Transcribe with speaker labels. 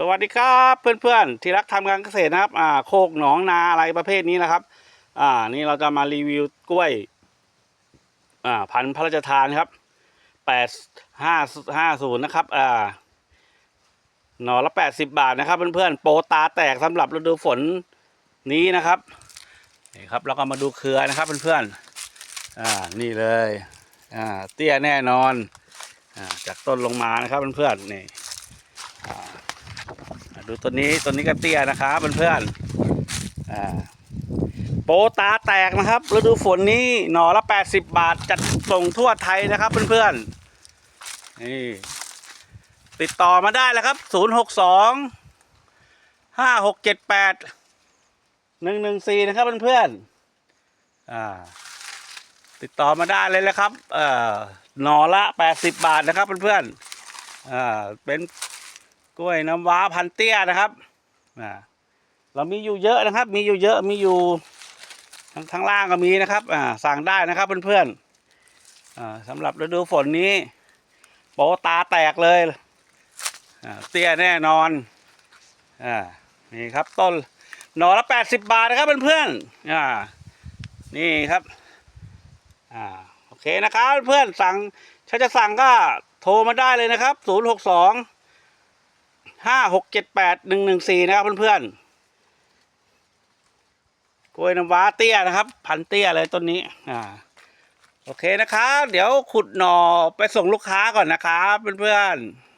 Speaker 1: สวัสดีครับเพื่อนๆที่รักทำการเกษตรนะครับอ่าโคกหนองนาอะไรประเภทนี้นะครับ อ่านี่เราจะมารีวิวกล้วยอ่าพันธุ์พระราชทานครับแปดห้าห้าศูนย์นะครับอ่าหน่อละแปดสิบาทนะครับเพื่อนๆโปตาแตกสำหรับฤดูฝนนี้นะครับนี่ครับแล้วก็มาดูเครือนะครับเพื่อนๆอ่านี่เลยอ่าเตี้ยแน่นอนอ่าจากต้นลงมานะครับเพื่อนๆนี่ ดูตัวนี้ตัวนี้ก็เตี้ยนะครับเพื่อนๆอ่าโปตาแตกนะครับฤดูฝนนี้หน่อละ 80 บาทจัดส่งทั่วไทยนะครับเพื่อนๆนี่ติดต่อมาได้แล้วครับ 062 5678 114 นะครับเพื่อนๆอ่าติดต่อมาได้เลยนะครับเอ่อหน่อละ 80 บาทนะครับเพื่อนๆอ่าเป็น กล้วยน้ำว้าพันเตี้ยนะครับอ่าเรามีอยู่เยอะนะครับ มีอยู่เยอะมีอยู่ทางทางล่างก็มีนะครับอ่าสั่งได้นะครับเพื่อนๆอ่าสำหรับฤดูฝนนี้โปตาแตกเลยอ่าเตี้ยแน่นอนอ่านี่ครับต้นหน่อละแปดสิบบาทนะครับเพื่อนๆอ่านี่ครับอ่าโอเคนะครับเพื่อนสั่งถ้าจะสั่งก็โทรมาได้เลยนะครับศูนย์หกสอง ห้าหกเจ็ดแปดหนึ่งหนึ่งสี่นะครับเพื่อนๆกล้วยน้ำว้าเตี้ยนะครับ พันเตี้ยเลยต้นนี้ อ่า โอเคนะครับ เดี๋ยวขุดหน่อไปส่งลูกค้าก่อนนะครับเพื่อนๆ